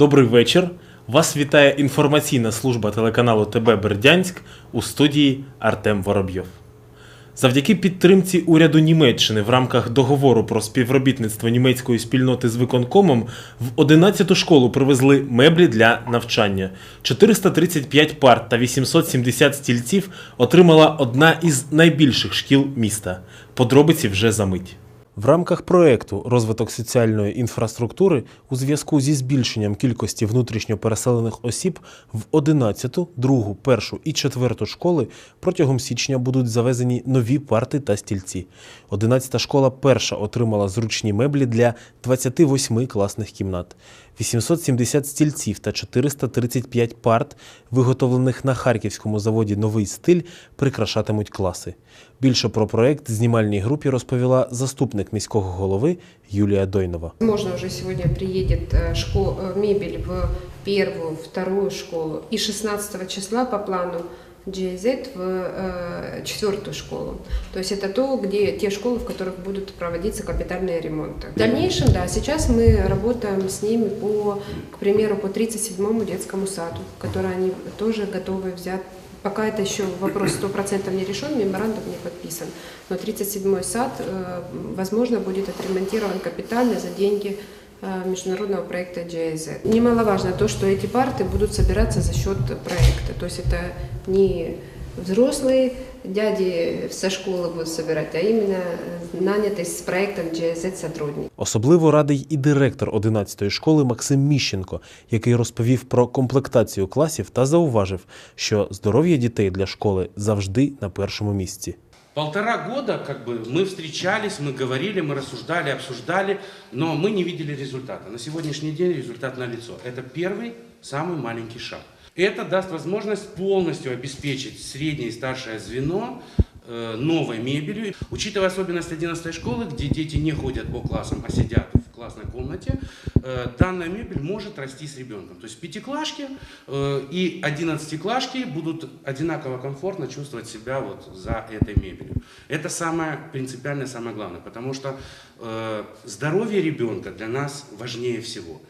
Добрий вечір. Вас вітає інформаційна служба телеканалу ТБ Бердянськ у студії Артем Воробйов. Завдяки підтримці уряду Німеччини в рамках договору про співробітництво німецької спільноти з виконкомом в 11-ту школу привезли меблі для навчання. 435 парт та 870 стільців отримала одна із найбільших шкіл міста. Подробиці вже за мить. В рамках проекту розвиток соціальної інфраструктури у зв'язку зі збільшенням кількості внутрішньо переселених осіб в 11, 2, 1 і 4 школи протягом січня будуть завезені нові парти та стільці. 11 школа перша отримала зручні меблі для 28 класних кімнат. 870 стільців та 435 парт, виготовлених на харківському заводі Новий стиль, прикрашатимуть класи. Більше про проект знімальній групі розповіла заступник міського голови Юлія Дойнова. Возможно, уже сегодня приедет э, э, мебель в первую, вторую школу. И 16 числа по плану GIZ в э, четвертую школу. То есть это то, где те школы, в которых будут проводиться капитальные ремонты. В дальнейшем, да, сейчас мы работаем с ними по, к примеру, по 37-му детскому саду, который они тоже готовы взять. Пока это еще вопрос 100% не решен, меморандум не подписан. Но 37-й сад, э, возможно, будет отремонтирован капитально за деньги э, международного проекта GIZ. Немаловажно то, что эти парты будут собираться за счет проекта. То есть это не взрослые дяди со школы будут собирать, а именно э, нанятый с проектом GIZ сотрудник. Особливо радий і директор 11-ї школи Максим Міщенко, який розповів про комплектацію класів та зауважив, що здоров'я дітей для школи завжди на першому місці. Полтора года как бы мы встречались, мы говорили, мы рассуждали, обсуждали, но мы не видели результата. На сегодняшний день результат налицо. Это первый, самый маленький шаг. Это даст возможность полностью обеспечить среднее и старшее звено э, новой мебелью. Учитывая особенность 11 школы, где дети не ходят по классам, а сидят в классной комнате, э, данная мебель может расти с ребенком. То есть пятиклашки э, и одиннадцатиклашки будут одинаково комфортно чувствовать себя вот за этой мебелью. Это самое принципиальное, самое главное, потому что э, здоровье ребенка для нас важнее всего.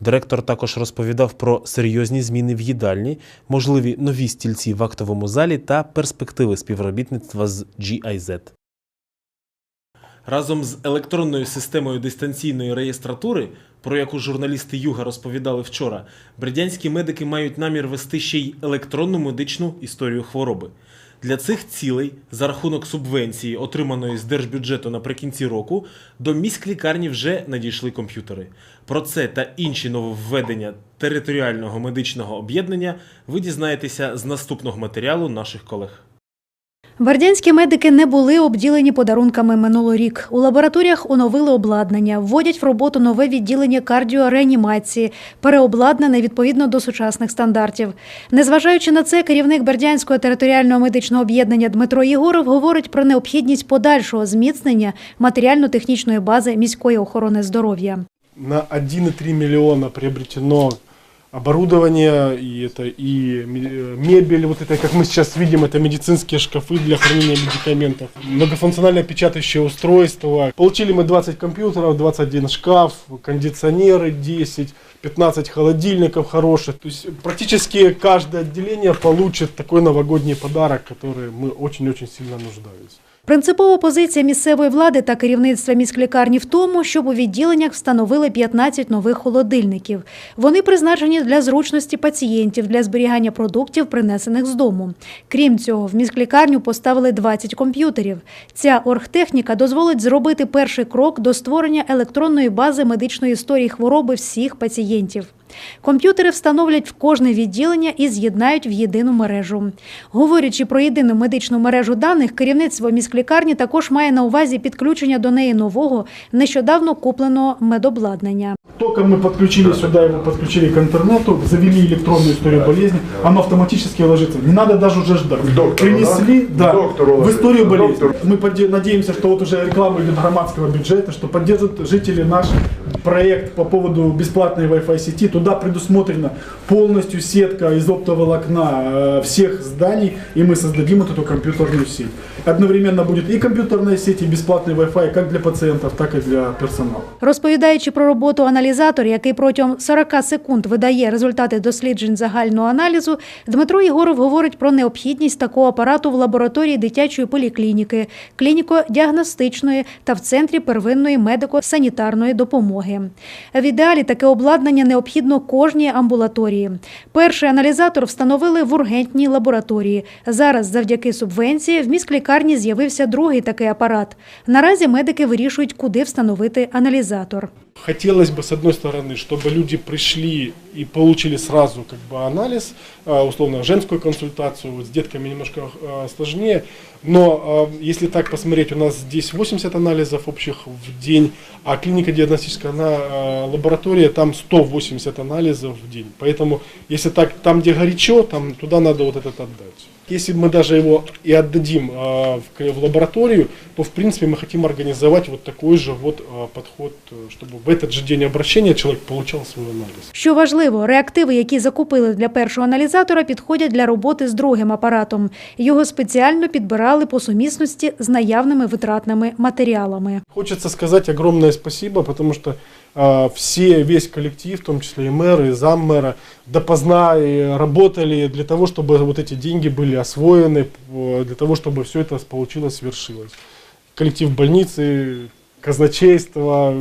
Директор також розповідав про серйозні зміни в їдальні, можливі нові стільці в актовому залі та перспективи співробітництва з GIZ. Разом з електронною системою дистанційної реєстратури, про яку журналісти Юга розповідали вчора, бердянські медики мають намір вести ще й електронну медичну історію хвороби. Для цих цілей, за рахунок субвенції, отриманої з держбюджету наприкінці року, до міськлікарні вже надійшли комп'ютери. Про це та інші нововведення територіального медичного об'єднання ви дізнаєтеся з наступного матеріалу наших колег. Бердянські медики не були обділені подарунками минулорік. У лабораторіях оновили обладнання, вводять в роботу нове відділення кардіореанімації, переобладнане відповідно до сучасних стандартів. Незважаючи на це, керівник Бердянського територіального медичного об'єднання Дмитро Єгоров говорить про необхідність подальшого зміцнення матеріально-технічної бази міської охорони здоров'я. на 1,3 миллиона приобретено оборудование, и это и э, мебель, вот это, как мы сейчас видим, это медицинские шкафы для хранения медикаментов, многофункциональное печатающее устройство. Получили мы 20 компьютеров, 21 шкаф, кондиционеры 10, 15 холодильников хороших. То есть практически каждое отделение получит такой новогодний подарок, который мы очень-очень сильно нуждаемся. Принципова позиція місцевої влади та керівництва міськлікарні в тому, щоб у відділеннях встановили 15 нових холодильників. Вони призначені для зручності пацієнтів для зберігання продуктів, принесених з дому. Крім цього, в міськлікарню поставили 20 комп'ютерів. Ця оргтехніка дозволить зробити перший крок до створення електронної бази медичної історії хвороби всіх пацієнтів. Комп'ютери встановлять в кожне відділення і з'єднають в єдину мережу. Говорячи про єдину медичну мережу даних, керівництво міськлікарні також має на увазі підключення до неї нового, нещодавно купленого медобладнання. Только мы подключили сюда, его подключили к интернету, завели электронную историю болезни, оно автоматически ложится. Не надо даже уже ждать. доктору, Принесли, да? да, К доктору в ложится. историю болезни. Доктор. Мы поде- надеемся, что вот уже реклама идет громадского бюджета, что поддержат жители наш проект по поводу бесплатной Wi-Fi сети. Туда предусмотрена полностью сетка из оптоволокна э, всех зданий, и мы создадим вот эту компьютерную сеть. одновременно будет и компьютерная сеть, и бесплатный Wi-Fi как для пациентов, так и для персонала. Розповідаючи про роботу аналізатора, який протягом 40 секунд видає результати досліджень загального аналізу, Дмитро Єгоров говорить про необхідність такого апарату в лабораторії дитячої поліклініки, клініко-діагностичної та в центрі первинної медико-санітарної допомоги. В ідеалі таке обладнання необхідно кожній амбулаторії. Перший аналізатор встановили в ургентній лабораторії. Зараз, завдяки субвенції, в міськлікарні з'явився другий такий апарат. Наразі медики вирішують, куди встановити аналізатор. Хотелось бы, с одной стороны, чтобы люди пришли и получили сразу как бы анализ, а, условно женскую консультацию, вот с детками немножко а, сложнее, но а, если так посмотреть, у нас здесь 80 анализов общих в день, а клинико-диагностическая она, а, лаборатория, там 180 анализов в день. Поэтому, если так, там, где горячо, там туда надо вот этот отдать. Если мы даже его и отдадим а, в, к- в лабораторию, то в принципе мы хотим организовать вот такой же вот а, подход, э, чтобы в этот же день обращения человек получал свой анализ. Що важливо, реактиви, які закупили для першого аналізатора, підходять для роботи з другим апаратом. Його спеціально підбирали по сумісності з наявними витратними матеріалами. Хочется сказать огромное спасибо, потому что а, все, весь коллектив, в том числе и мэр, и заммэра, допоздна и работали для того, чтобы вот эти деньги были освоены, э, для того, чтобы все это получилось, свершилось. Коллектив больницы, казначейство,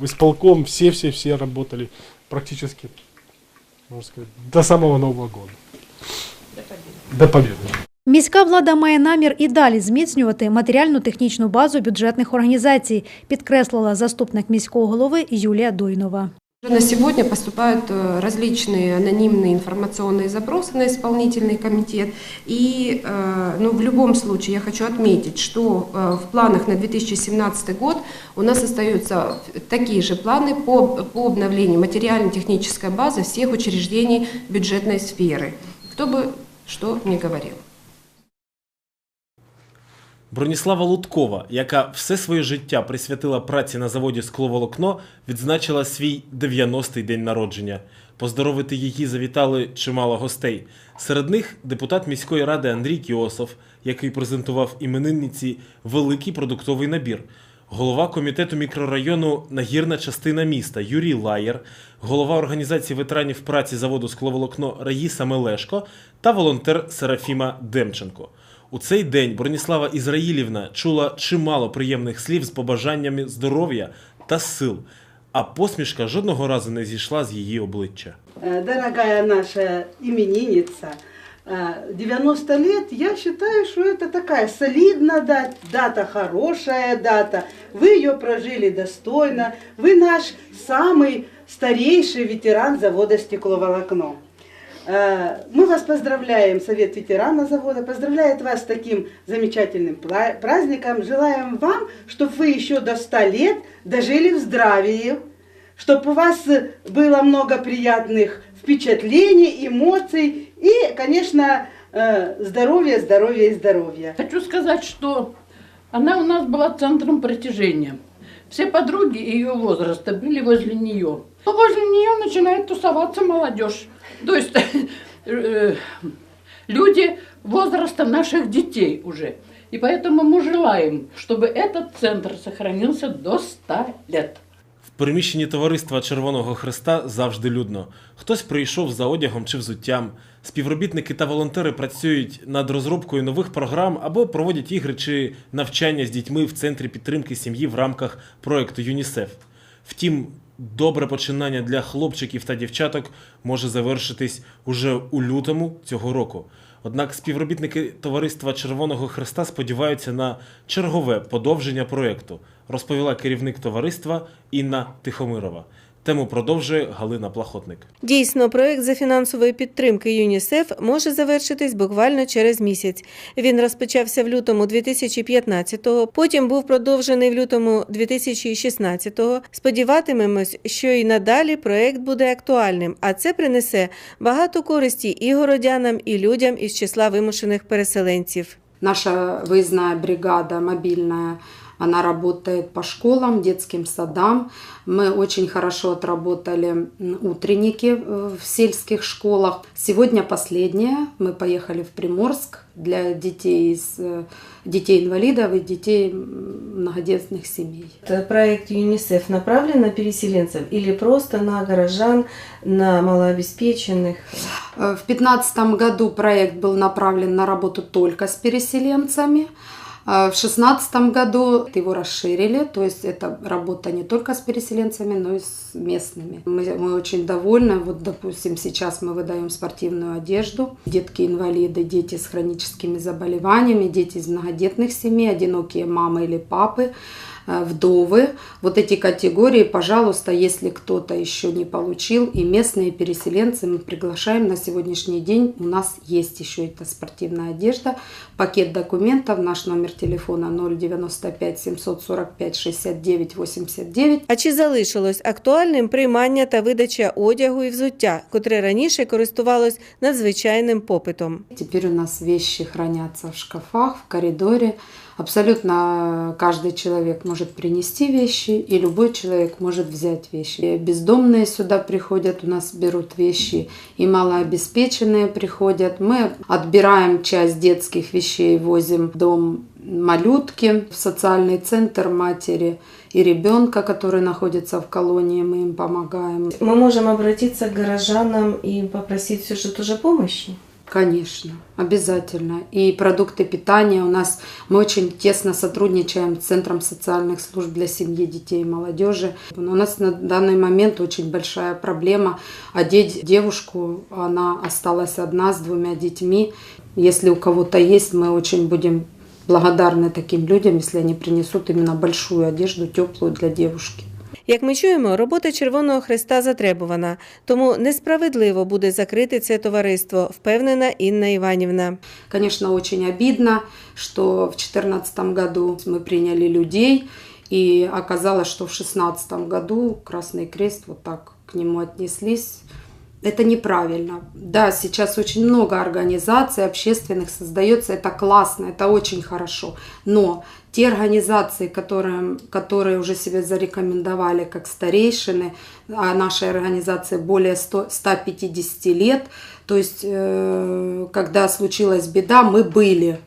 исполком, все-все-все работали практически, можно сказать, до самого Нового года. До победы. Міська влада має намір і далі зміцнювати матеріально-технічну базу бюджетних організацій, підкреслила заступник міського голови Юлія Дойнова. Уже На сегодня поступают э, различные анонимные информационные запросы на исполнительный комитет. И э, ну, в любом случае я хочу отметить, что э, в планах на 2017 год у нас остаются такие же планы по, по обновлению материально-технической базы всех учреждений бюджетной сферы. Кто бы что ни говорил. Броніслава Луткова, яка все своє життя присвятила праці на заводі Скловолокно, відзначила свій 90-й день народження. Поздоровити її завітали чимало гостей. Серед них депутат міської ради Андрій Кіосов, який презентував іменинниці великий продуктовий набір. Голова комітету мікрорайону Нагірна частина міста Юрій Лаєр, голова організації ветеранів праці заводу Скловолокно Раїса Мелешко та волонтер Серафіма Демченко. У цей день Броніслава Ізраїлівна чула чимало приємних слів з побажаннями здоров'я та сил, а посмішка жодного разу не зійшла з її обличчя. Э, Дорогая наша именинница, э, 90 лет, я считаю, что это такая солидная дата, дата хорошая дата. Вы ее прожили достойно. Вы наш самый старейший ветеран завода «Стекловолокно». Э, Мы вас поздравляем, Совет ветерана завода, поздравляет вас с таким замечательным праздником. Желаем вам, чтобы вы еще до 100 лет дожили в здравии, чтобы у вас было много приятных впечатлений, эмоций и, конечно, э, здоровья, здоровья и здоровья. Хочу сказать, что она у нас была центром притяжения. Все подруги ее возраста были возле нее. Но возле нее начинает тусоваться молодежь. То есть э, люди возраста наших детей уже. И поэтому мы желаем, чтобы этот центр сохранился до 100 лет. В приміщенні товариства Червоного Христа завжди людно. Хтось прийшов за одягом чи взуттям. Співробітники та волонтери працюють над розробкою нових програм або проводять ігри чи навчання з дітьми в центрі підтримки сім'ї в рамках проекту ЮНІСЕФ. Втім, добре починання для хлопчиків та дівчаток може завершитись уже у лютому цього року. Однак співробітники товариства Червоного Христа сподіваються на чергове подовження проекту, розповіла керівник товариства Інна Тихомирова. Тему продовжує Галина Плахотник. Дійсно, проект за фінансової підтримки ЮНІСЕФ може завершитись буквально через місяць. Він розпочався в лютому 2015-го, потім був продовжений в лютому 2016-го. Сподіватимемось, що і надалі проект буде актуальним, а це принесе багато користі і городянам, і людям із числа вимушених переселенців. Наша выездная бригада мобильная Она работает по школам, детским садам. Мы очень хорошо отработали утренники э, в сельских школах. Сегодня последнее. Мы поехали в Приморск для детей из э, детей инвалидов и детей многодетных семей. Проект ЮНИСЕФ направлен на переселенцев или просто на горожан, на малообеспеченных? Э, В 2015 году проект был направлен на работу только с переселенцами. А В 2016 году его расширили, то есть это работа не только с переселенцами, но и с местными. Мы, мы очень довольны. Вот, допустим, сейчас мы выдаем спортивную одежду. Детки-инвалиды, дети с хроническими заболеваниями, дети из многодетных семей, одинокие мамы или папы вдовы. Вот эти категории, пожалуйста, если кто-то еще не получил, и местные переселенцы, мы приглашаем на сегодняшний день. У нас есть еще эта спортивная одежда, пакет документов, наш номер телефона 095 745 69 89. А чи залишилось актуальним приймання та видача одягу і взуття, котре раніше користувалось надзвичайним попитом? Теперь у нас вещи хранятся в шкафах, в коридоре. Абсолютно каждый человек может принести вещи, и любой человек может взять вещи. И бездомные сюда приходят, у нас берут вещи, и малообеспеченные приходят. Мы отбираем часть детских вещей, возим в дом малютки, в социальный центр матери и ребенка, который находится в колонии, мы им помогаем. Мы можем обратиться к горожанам и попросить все же тоже помощи? Конечно, обязательно. И продукты питания у нас, мы очень тесно сотрудничаем с Центром социальных служб для семьи, детей и молодежи. У нас на данный момент очень большая проблема одеть девушку, она осталась одна с двумя детьми. Если у кого-то есть, мы очень будем благодарны таким людям, если они принесут именно большую одежду, теплую для девушки. Як ми чуємо, робота Червоного Хреста затребувана, тому несправедливо буде закрити це товариство, впевнена Інна Іванівна. Конечно, очень обидно, что в 2014 году мы приняли людей, и оказалось, что в 2016 году Красный Крест вот так к нему отнеслись. Это неправильно. Да, сейчас очень много организаций общественных создается, это классно, это очень хорошо. Но те организации, которые, которые уже себя зарекомендовали как старейшины, а нашей организации более 100, 150 лет, то есть, э, когда случилась беда, мы были,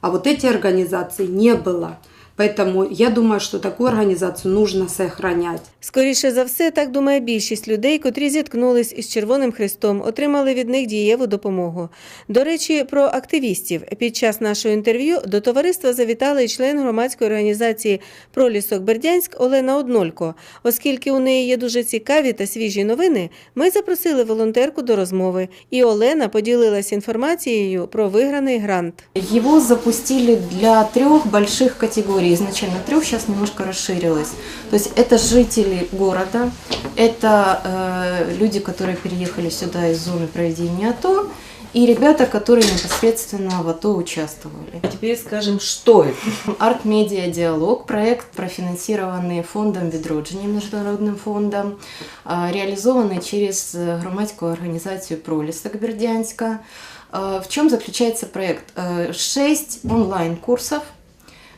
а вот эти организации не было. Поэтому я думаю, что такую организацию нужно сохранять. Скоріше за все, так думає більшість людей, котрі зіткнулись із Червоним Хрестом, отримали від них дієву допомогу. До речі, про активістів. Під час нашого інтерв'ю до товариства завітала і член громадської організації Пролісок Бердянськ Олена Однолько. Оскільки у неї є дуже цікаві та свіжі новини, ми запросили волонтерку до розмови, і Олена поділилась інформацією про виграний грант. Его запустили для трех больших категорий. Изначально трех, сейчас немножко расширилось. То есть это жители города, это э, люди, которые переехали сюда из зоны проведения АТО, и ребята, которые непосредственно в АТО участвовали. А теперь скажем, что это? Арт-медиа диалог, проект, профинансированный фондом Відродження, международным фондом, а, реализованный через э, громадську организацию Пролісок Бердянска. А, В чем заключается проект? Э, Шесть онлайн-курсов,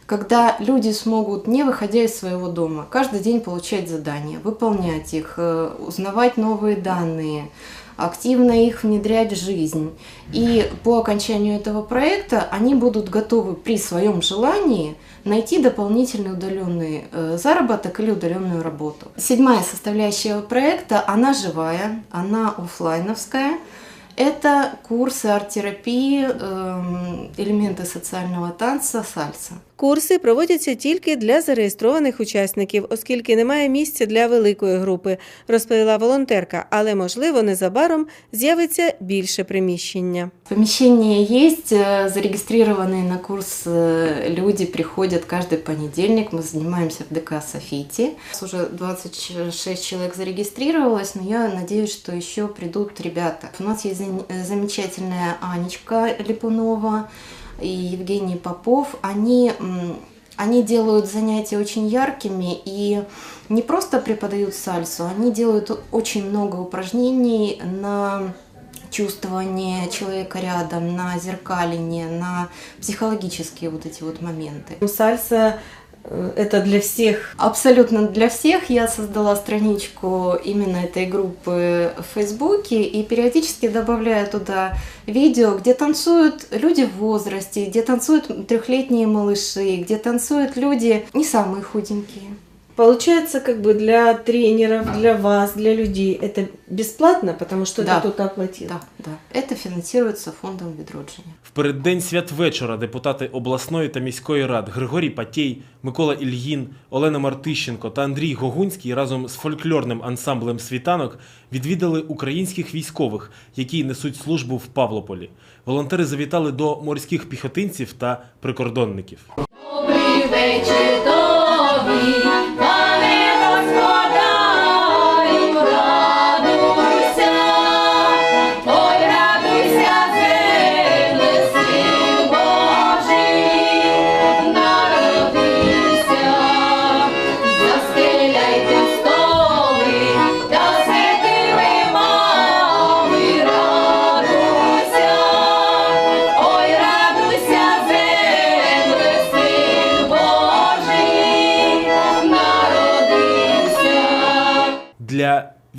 когда люди смогут, не выходя из своего дома, каждый день получать задания, выполнять их, э, узнавать новые данные, активно их внедрять в жизнь. И по окончанию этого проекта они будут готовы при своем желании найти дополнительный удаленный э, заработок или удаленную работу. Седьмая составляющая проекта, она живая, она оффлайновская. Это курсы арт-терапии, эм, элементы социального танца, сальса. Курси проводяться тільки для зареєстрованих учасників, оскільки немає місця для великої групи, розповіла волонтерка. Але можливо незабаром з'явиться більше приміщення. Помещение есть, э, зарегистрированные на курс э, люди приходят каждый понедельник. Мы занимаемся в ДК Софити. Уже 26 человек зарегистрировалось, но я надеюсь, что еще придут ребята. У нас есть зам- э, замечательная Анечка Липунова И Евгений Попов. Они они делают занятия очень яркими и не просто преподают сальсу, они делают очень много упражнений на чувствование человека рядом, на зеркаление, на психологические вот эти вот моменты. Сальса Это для всех. Абсолютно для всех я создала страничку именно этой группы в Фейсбуке и периодически добавляю туда видео, где танцуют люди в возрасте, где танцуют трехлетние малыши, где танцуют люди не самые худенькие. Получается, как бы для тренеров, для вас, для людей это бесплатно, потому что Да. это кто-то оплатил. Да, да. Это финансируется фондом відродження. В переддень святвечора депутати обласної та міської рад Григорій Патєй, Микола Ільїн, Олена Мартищенко та Андрій Гогунський разом з фольклорним ансамблем світанок відвідали українських військових, які несуть службу в Павлополі. Волонтери завітали до морських піхотинців та прикордонників. Добрий вечір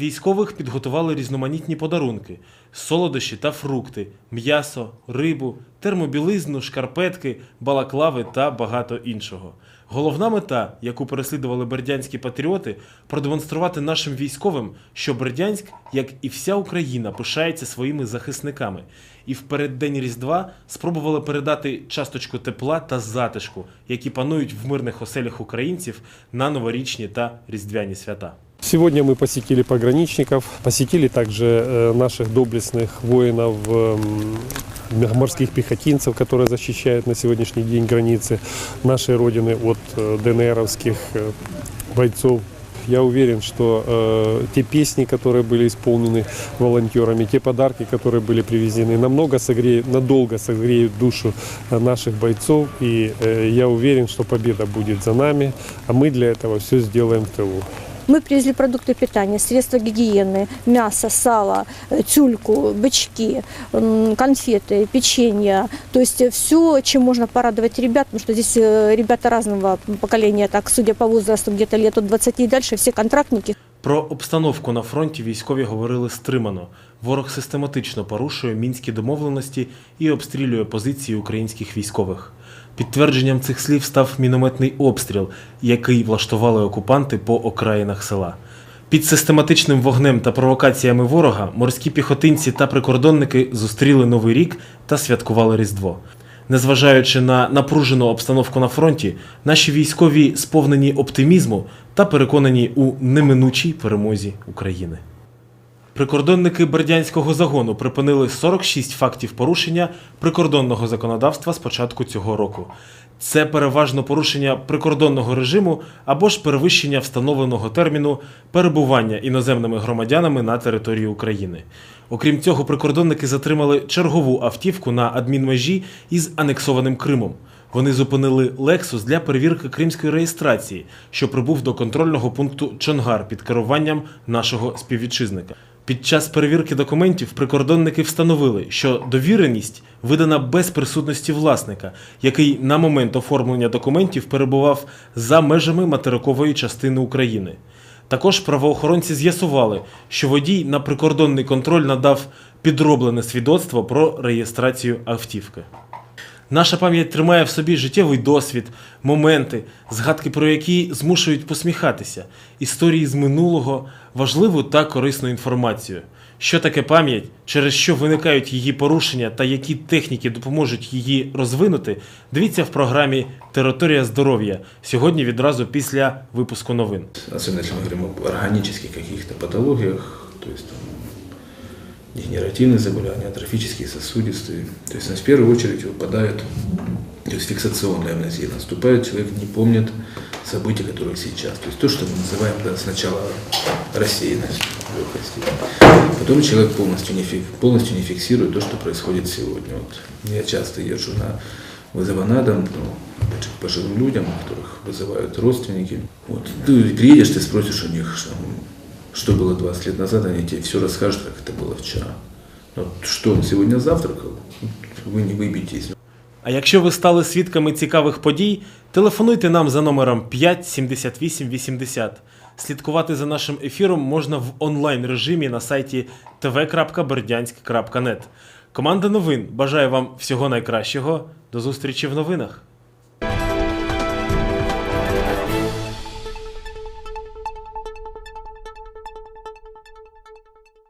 Військових підготували різноманітні подарунки: солодощі та фрукти, м'ясо, рибу, термобілизну, шкарпетки, балаклави та багато іншого. Головна мета, яку переслідували бердянські патріоти, продемонструвати нашим військовим, що Бердянськ, як і вся Україна, пишається своїми захисниками, і в переддень Різдва спробували передати часточку тепла та затишку, які панують в мирних оселях українців на новорічні та різдвяні свята. Сегодня мы посетили пограничников, посетили также э, наших доблестных воинов, эм, морских пехотинцев, которые защищают на сегодняшний день границы нашей Родины от э, ДНРовских э, бойцов. Я уверен, что э, те песни, которые были исполнены волонтерами, те подарки, которые были привезены, намного согреют, надолго согреют душу наших бойцов. И э, я уверен, что победа будет за нами, а мы для этого все сделаем в тылу. Мы привезли продукты питания, средства гигиены, мясо, сало, э, тюльку, бычки, м, конфеты, печенье. То есть все, чем можно порадовать ребят, потому что здесь э, ребята разного поколения, так судя по возрасту, где-то лет от 20 и дальше, все контрактники. Про обстановку на фронті військові говорили стримано. Ворог систематично порушує мінські домовленості і обстрілює позиції українських військових. Підтвердженням цих слів став мінометний обстріл, який влаштували окупанти по окраїнах села. Під систематичним вогнем та провокаціями ворога морські піхотинці та прикордонники зустріли Новий рік та святкували Різдво. Незважаючи на напружену обстановку на фронті, наші військові сповнені оптимізму та переконані у неминучій перемозі України. Прикордонники Бердянського загону припинили 46 фактів порушення прикордонного законодавства з початку цього року. Це переважно порушення прикордонного режиму або ж перевищення встановленого терміну перебування іноземними громадянами на території України. Окрім цього, прикордонники затримали чергову автівку на адмінмежі із анексованим Кримом. Вони зупинили Лексус для перевірки кримської реєстрації, що прибув до контрольного пункту Чонгар під керуванням нашого співвітчизника. Під час перевірки документів прикордонники встановили, що довіреність видана без присутності власника, який на момент оформлення документів перебував за межами материкової частини України. Також правоохоронці з'ясували, що водій на прикордонний контроль надав підроблене свідоцтво про реєстрацію автівки. Наша пам'ять тримає в собі життєвий досвід, моменти, згадки про які змушують посміхатися, історії з минулого, важливу та корисну інформацію. Що таке пам'ять, через що виникають її порушення та які техніки допоможуть її розвинути, дивіться в програмі Територія здоров'я сьогодні відразу після випуску новин. Особенно если мы говорим об органических каких-то патологиях, то есть там, дегенеративные заболевания, атрофические, сосудистые. То есть в первую очередь выпадают, то есть фиксационная амнезия наступает, человек не помнит события, которые сейчас. То есть то, что мы называем да, сначала рассеянность легкости. Потом человек полностью не, полностью не фиксирует то, что происходит сегодня. Вот я часто езжу на вызова на дом, ну, к пожилым людям, которых вызывают родственники. Вот. Ты приедешь, ты спросишь у них, что, что было 20 лет назад, они тебе все расскажут, как это было вчера. Вот что он сегодня завтракал, вы не выбьетесь. А якщо ви стали свідками цікавих подій, телефонуйте нам за номером 5 78 80. Слідкувати за нашим ефіром можна в онлайн режимі на сайті tv.бердянськ.нет. Команда новин бажає вам всього найкращого. До зустрічі в новинах.